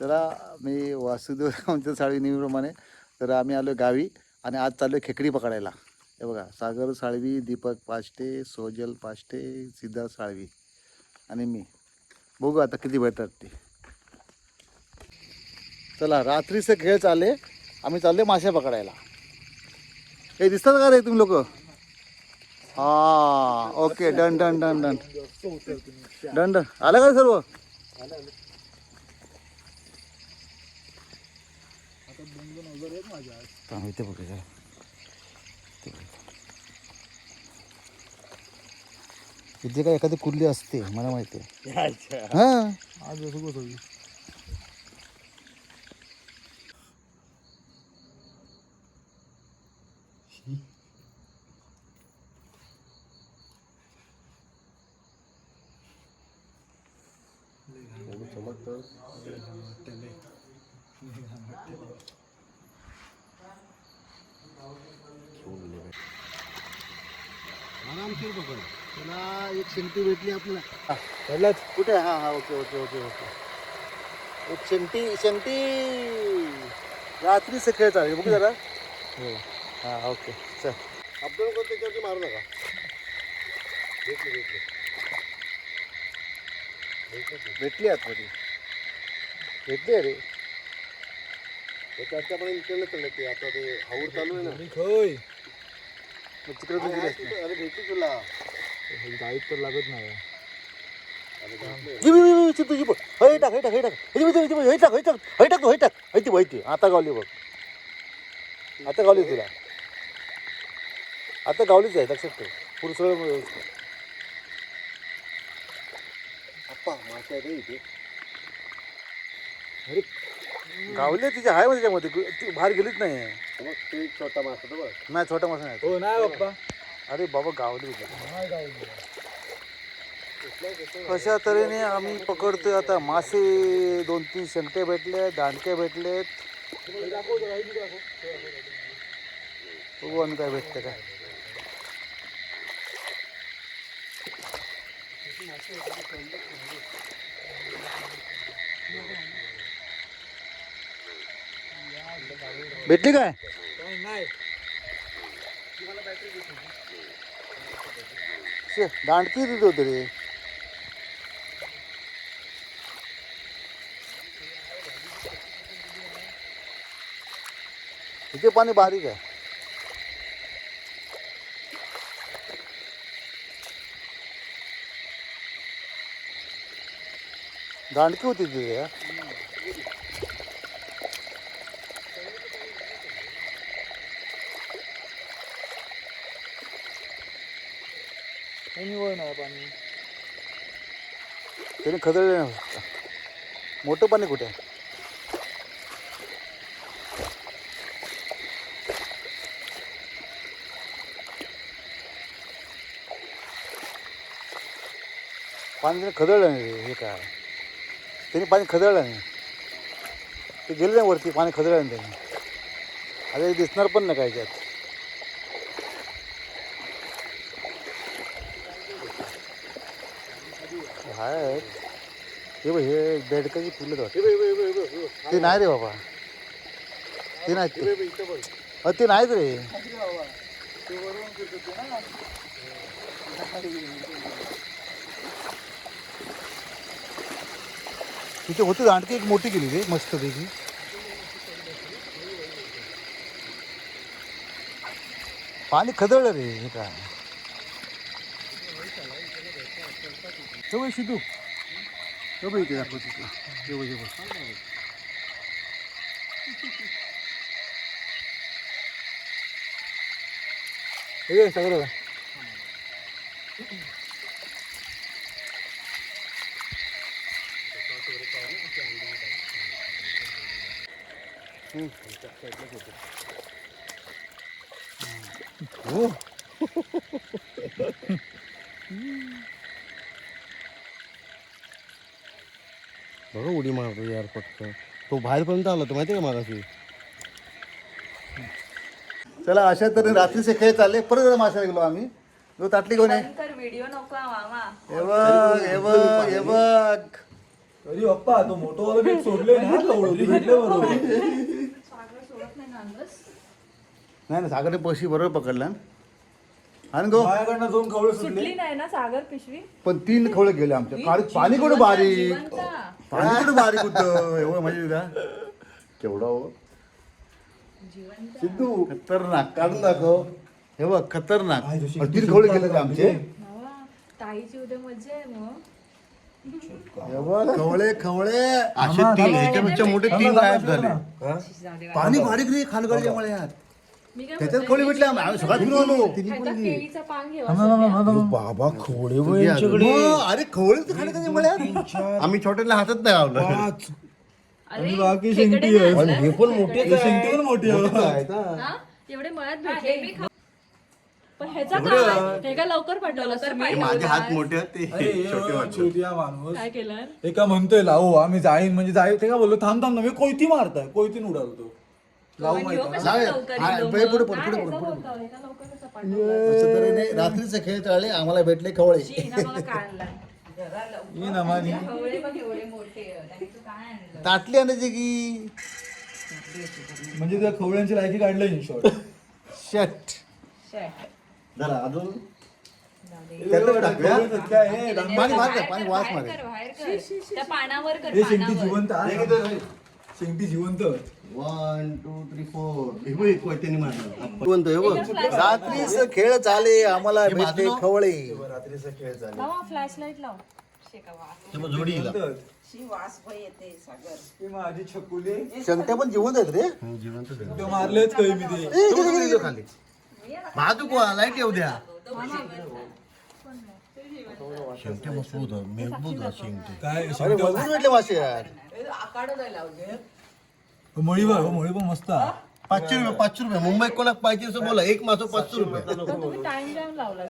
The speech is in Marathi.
जरा मी वासुदेव आमच्या साळवी नेहमीप्रमाणे तर आम्ही आलो गावी आणि आज चाललो आहे खेकडी पकडायला. हे बघा सागर साळवी दीपक पाष्टे सोजल पाष्टे सिद्धार्थ साळवी आणि मी. बघू आता किती भेटतात ते. चला रात्रीचे खेळ चालले. आम्ही चालले मासे पकडायला. हे दिसतात का रे तुम्ही लोक? हा okay done done done done. Done done. आलं का सर्व? रे सर्व थांब, इथे बघ जरा. इथे बघ. इथे काय एखादी कुर्ली असते मला माहिती आहे हा आज असं कसं होईल? आरामशीर पकड त्याला एक शेंगटी भेटली आपल्याला. कळलं कुठे? हा हा ओके ओके ओके ओके. एक शेंगटी शेंगटी रात्री खेळ चालेल बघू जरा. हो. हा ओके चल. अपडाऊन करतो त्याच्यावरती मारू नका. भेटली भेटली. भेटली आतमध्ये भेटली अरे चाललं ते आता ते हाऊर चालू आहे ना. मग तिकडे तू गेली असती. अरे भेटली तुला. गाईत तर लागत नाही. तुझी बघ हय टाक हय टाक हय टाक. हय टाक, हय टाक हय टाक हय टाक. हय हय हय ती. माहिती आता गावली बघ. आता गावली तुला. आता गावलीच आहे लक्षात ठेव. पुरसळ आप्पा मासे आहे इथे. अरे गावले तिच्या आहे म्हणजे त्याच्यामध्ये ती बाहेर गेलीच नाही. मग ते छोटा मासा तर बघ. नाही छोटा मासा नाही. हो नाही बाप्पा. अरे बाबा गावली होती नाही गावली. कशा तऱ्हेने आम्ही पकडतोय आता? मासे दोन तीन शेंगटे भेटले दांडके भेटलेत बघू काय भेटतं काय. भेटली शे, दांडकी तिथे होते रे इथे पाणी बारीक आहे दांडकी होती तिथे या वळणार पाणी. त्याने खदळले नाही मोठं पाणी कुठे आहे? पाणी त्याने खदळलं नाही रे, हे काय? त्याने पाणी खदळलं नाही. ते गेलं नाही वरती पाणी खदळलं नाही त्याने. आता हे दिसणार पण नाही काय त्यात. हाय हे बघ हे बेडकाची फुलं आहेत. वाटतं. ते नाही रे बाबा. ते नाही. अ, ते नाहीत रे. तिथे होती दांडकी एक मोठी केली रे मस्त पैकी. पाणी खदळलं रे हे काय? हे बघ शिदू हे बघ इथे दाखव तिथे हे बघ हे बघ हे बघ सगळं हो बघा उडी मारतो यार फक्त. तो बाहेरपर्यंत आला तो माहिती आहे का मागाशी? चला अशा तऱ्हेने रात्रीचे खेळ चालले. परत जरा माशाला गेलो आम्ही. जो ताटली घेऊन ये. तर व्हिडिओ नको हा मामा. हे बघ हे बघ हे बघ. अरे बाप्पा तो मोठो वाला बेट सोडले ना भेटले बरोबर. नाही ना सागरने पशी बरोबर पकडला. आणि गो. माझ्याकडनं दोन खवळे सुटले. सुटली नाही ना सागर पिशवी? पण तीन खवळे गेले आमच्या कारण पाणी कुठं बारीक? जिवंत. पाणी कुठं बारीक होतं एवढं म्हणजे का केवढा हो सिद्धू खतरनाक काढून दाखव हे बघ खतरनाक काय जशी खवळे गेले आमचे नवा, ताईची उद्या मजा आहे मग हे बघ, खवळे खवळे असे तीन मोठे तीन गायब झाले पाणी बारीक रे खानगडच्या मळ्यात त्याच्यात भेटले आम्ही आम्ही सगळ्यात फिरून आलो. ह्याचा केळीचा पान घेऊ बाबा खोडे मग, अरे खवळे खानगडच्या मळ्यात. आम्ही छोट्याला हातात नाही लावलं अरे बाकी शेंगटी. हे पण मोठे शेंगटी पण मोठी आहे हा? एवढे मळ्यात भेटले. पण ह्याचा काय? हे का लवकर पाठवलं सर माझे हात मोठे आहेत, ते अरे छोटे वाटतात. छोट्या माणूस. काय केलं? एका म्हणतोय लावू आम्ही जाईन. म्हणजे जाईन. ते का बोललो थांब थांब ना मी कोयती मारताय. कोयतीन उडालतो लावू माहिती. जाऊया. हा, पुढे पुढे पुढे पुढे रात्रीचे खेळ चालले आम्हाला भेटले खवळे. ताटली आणायची की? म्हणजे त्या खवळ्यांची लायकी काढलं इन शॉर्ट शट जरा अजून. पाणी पाणी वास मारे त्या पानावर कर हे शेंगटी पानावर. जिवंत शेंगटी जिवंत. वन टू थ्री फोर हे कोयत्याने मारलं. जिवंत, हे बघ. रात्रीच खेळ चाले आम्हाला भेटले खवळे. रात्रीचा खेळ चाले लावा फ्लॅश लाइट लाव हे बघ, जोडी हिला. माझी छकुली. शंक्या पण जिवंत आहेत रे. ते मारलेच काही मी ते? ए, गेले, गेले, गेले खाली. लाइट येऊ द्या. काय अरे भेटले मासे यार. मळी बघ मळी पण मस्त. आहे. पाचशे रुपये पाचशे रुपये. मुंबईत कोणाक पाहिजे असं बोला. एक मासो पाचशे रुपये. पण तुम्ही टाइम टाइम लावला.